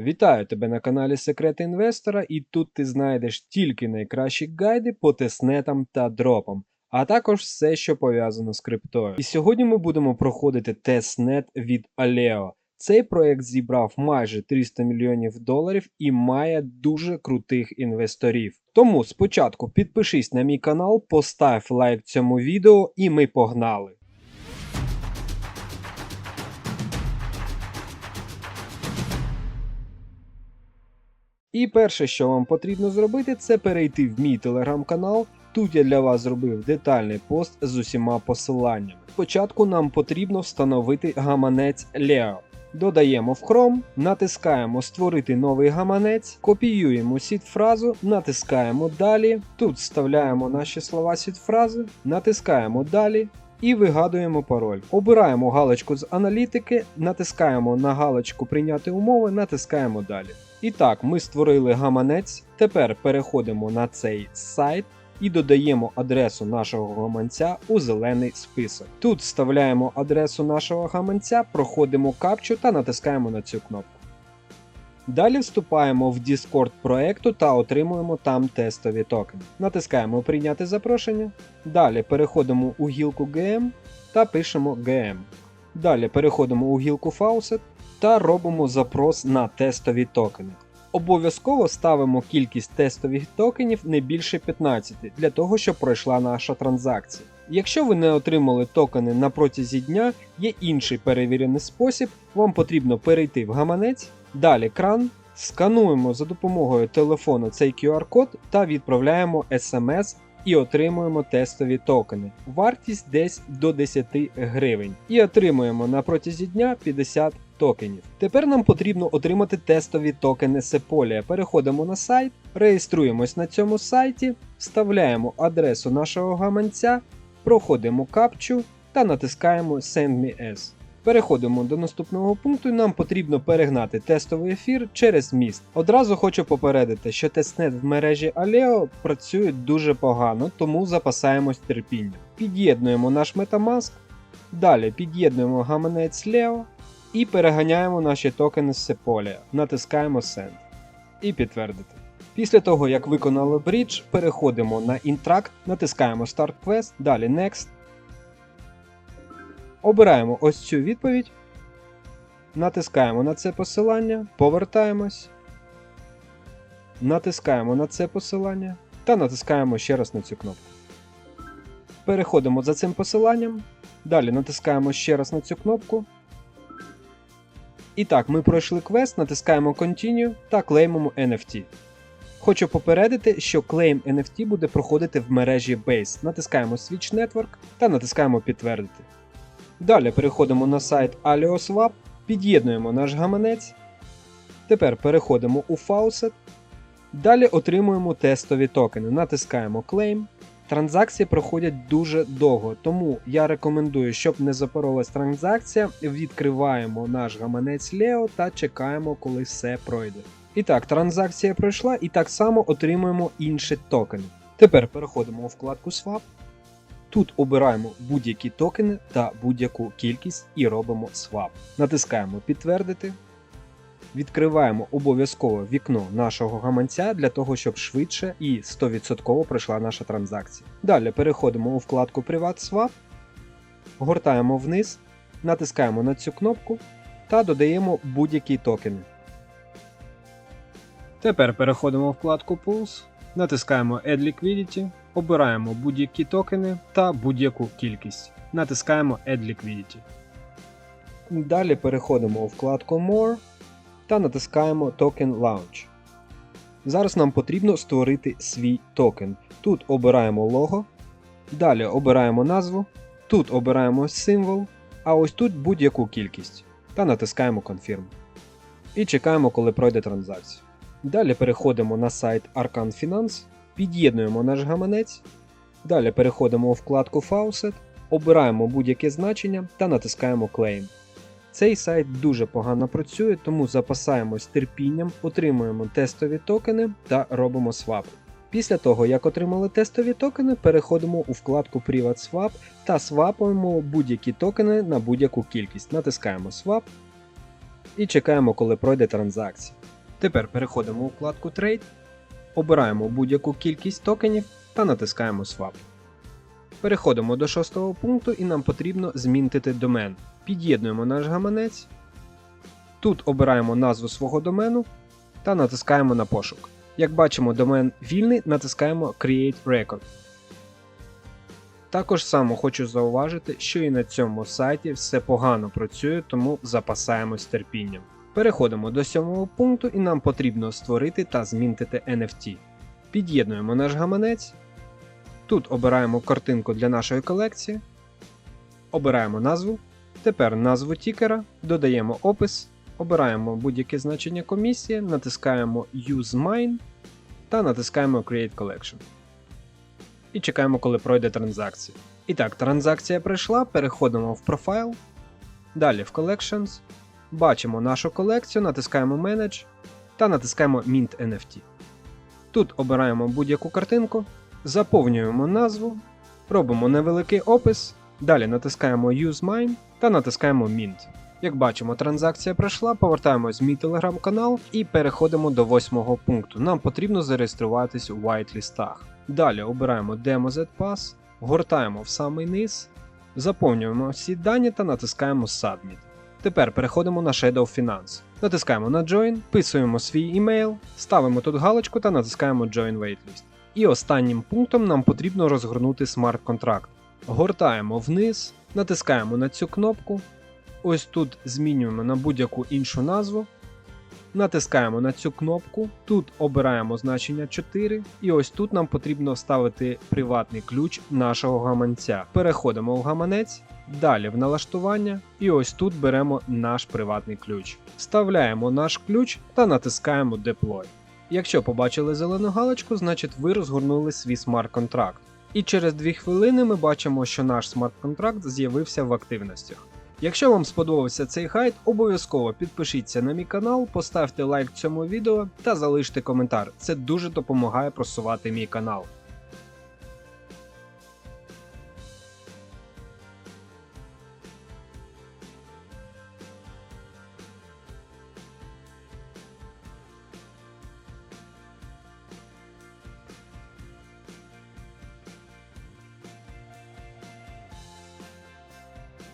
Вітаю тебе на каналі Секрети Інвестора, і тут ти знайдеш тільки найкращі гайди по тестнетам та дропам, а також все, що пов'язано з криптою. І сьогодні ми будемо проходити тестнет від Aleo. Цей проект зібрав майже 300 мільйонів доларів і має дуже крутих інвесторів. Тому спочатку підпишись на мій канал, постав лайк цьому відео, і ми погнали. І перше, що вам потрібно зробити, це перейти в мій телеграм-канал. Тут я для вас зробив детальний пост з усіма посиланнями. Спочатку нам потрібно встановити гаманець Leo. Додаємо в Chrome, натискаємо Створити новий гаманець, копіюємо сід-фразу, натискаємо Далі. Тут вставляємо наші слова сід-фрази, натискаємо Далі і вигадуємо пароль. Обираємо галочку з аналітики, натискаємо на галочку Прийняти умови, натискаємо Далі. І так, ми створили гаманець. Тепер переходимо на цей сайт і додаємо адресу нашого гаманця у зелений список. Тут вставляємо адресу нашого гаманця, проходимо капчу та натискаємо на цю кнопку. Далі вступаємо в Discord проекту та отримуємо там тестові токени. Натискаємо Прийняти запрошення. Далі переходимо у гілку GM та пишемо GM. Далі переходимо у гілку Faucet та робимо запрос на тестові токени. Обов'язково ставимо кількість тестових токенів не більше 15 для того, щоб пройшла наша транзакція. Якщо ви не отримали токени на протязі дня, є інший перевірений спосіб, вам потрібно перейти в гаманець, далі кран, скануємо за допомогою телефону цей QR-код та відправляємо SMS і отримуємо тестові токени. Вартість десь до 10 гривень. І отримуємо на протязі дня 50 токенів. Тепер нам потрібно отримати тестові токени Sepolia. Переходимо на сайт, реєструємось на цьому сайті, вставляємо адресу нашого гаманця, проходимо капчу та натискаємо Send me as. Переходимо до наступного пункту, і нам потрібно перегнати тестовий ефір через міст. Одразу хочу попередити, що тестнет в мережі Aleo працює дуже погано, тому запасаємось терпінням. Під'єднуємо наш Metamask, далі під'єднуємо гаманець Leo і переганяємо наші токени з Sepolia. Натискаємо Send і підтвердити. Після того, як виконали брідж, переходимо на Intract, натискаємо Start Quest, далі Next. Обираємо ось цю відповідь. Натискаємо на це посилання, повертаємось. Натискаємо на це посилання та натискаємо ще раз на цю кнопку. Переходимо за цим посиланням. Далі натискаємо ще раз на цю кнопку. І так, ми пройшли квест, натискаємо Continue та клеймимо NFT. Хочу попередити, що клейм NFT буде проходити в мережі Base. Натискаємо Switch Network та натискаємо Підтвердити. Далі переходимо на сайт AlioSwap, під'єднуємо наш гаманець. Тепер переходимо у Faucet. Далі отримуємо тестові токени. Натискаємо Claim. Транзакції проходять дуже довго, тому я рекомендую, щоб не запоролась транзакція, відкриваємо наш гаманець Leo та чекаємо, коли все пройде. І так, транзакція пройшла, і так само отримуємо інші токени. Тепер переходимо у вкладку Swap. Тут обираємо будь-які токени та будь-яку кількість і робимо свап. Натискаємо Підтвердити. Відкриваємо обов'язково вікно нашого гаманця для того, щоб швидше і 100% пройшла наша транзакція. Далі переходимо у вкладку Privat Swap, гортаємо вниз, натискаємо на цю кнопку та додаємо будь-які токени. Тепер переходимо у вкладку Pools, натискаємо Add Liquidity, обираємо будь-які токени та будь-яку кількість. Натискаємо Add Liquidity. Далі переходимо у вкладку More та натискаємо Token Launch. Зараз нам потрібно створити свій токен. Тут обираємо лого, далі обираємо назву, тут обираємо символ, а ось тут будь-яку кількість та натискаємо Confirm. І чекаємо, коли пройде транзакція. Далі переходимо на сайт Arcan Finance, під'єднуємо наш гаманець. Далі переходимо у вкладку Faucet, обираємо будь-яке значення та натискаємо Claim. Цей сайт дуже погано працює, тому запасаємось терпінням, отримуємо тестові токени та робимо свапи. Після того, як отримали тестові токени, переходимо у вкладку Privat Swap та свапуємо будь-які токени на будь-яку кількість. Натискаємо Swap. і чекаємо, коли пройде транзакція. Тепер переходимо у вкладку Trade, обираємо будь-яку кількість токенів та натискаємо Swap. Переходимо до шостого пункту і нам потрібно змінити домен. Під'єднуємо наш гаманець. Тут обираємо назву свого домену та натискаємо на пошук. Як бачимо, домен вільний, натискаємо Create Record. Також само хочу зауважити, що і на цьому сайті все погано працює, тому запасаємось терпінням. Переходимо до сьомого пункту і нам потрібно створити та змінтити NFT. Під'єднуємо наш гаманець. Тут обираємо картинку для нашої колекції. Обираємо назву. Тепер назву тікера, додаємо опис, обираємо будь-яке значення комісії, натискаємо Use Mine та натискаємо Create Collection. І чекаємо, коли пройде транзакція. І так, транзакція пройшла, переходимо в Profile, далі в Collections, бачимо нашу колекцію, натискаємо Manage та натискаємо Mint NFT. Тут обираємо будь-яку картинку, заповнюємо назву, робимо невеликий опис, далі натискаємо Use Mine та натискаємо Mint. Як бачимо, транзакція пройшла, повертаємось в мій телеграм-канал і переходимо до восьмого пункту. Нам потрібно зареєструватись у whitelistах. Далі обираємо Demo Z-Pass, гортаємо в самий низ, заповнюємо всі дані та натискаємо Submit. Тепер переходимо на Shadow Finance. Натискаємо на Join, вписуємо свій email, ставимо тут галочку та натискаємо Join Waitlist. І останнім пунктом нам потрібно розгорнути смарт-контракт. Гортаємо вниз, натискаємо на цю кнопку. Ось тут змінюємо на будь-яку іншу назву. Натискаємо на цю кнопку, тут обираємо значення 4, і ось тут нам потрібно вставити приватний ключ нашого гаманця. Переходимо в гаманець, далі в налаштування, і ось тут беремо наш приватний ключ. Вставляємо наш ключ та натискаємо Deploy. Якщо побачили зелену галочку, значить ви розгорнули свій смарт-контракт. І через 2 хвилини ми бачимо, що наш смарт-контракт з'явився в активностях. Якщо вам сподобався цей гайд, обов'язково підпишіться на мій канал, поставте лайк цьому відео та залиште коментар. Це дуже допомагає просувати мій канал.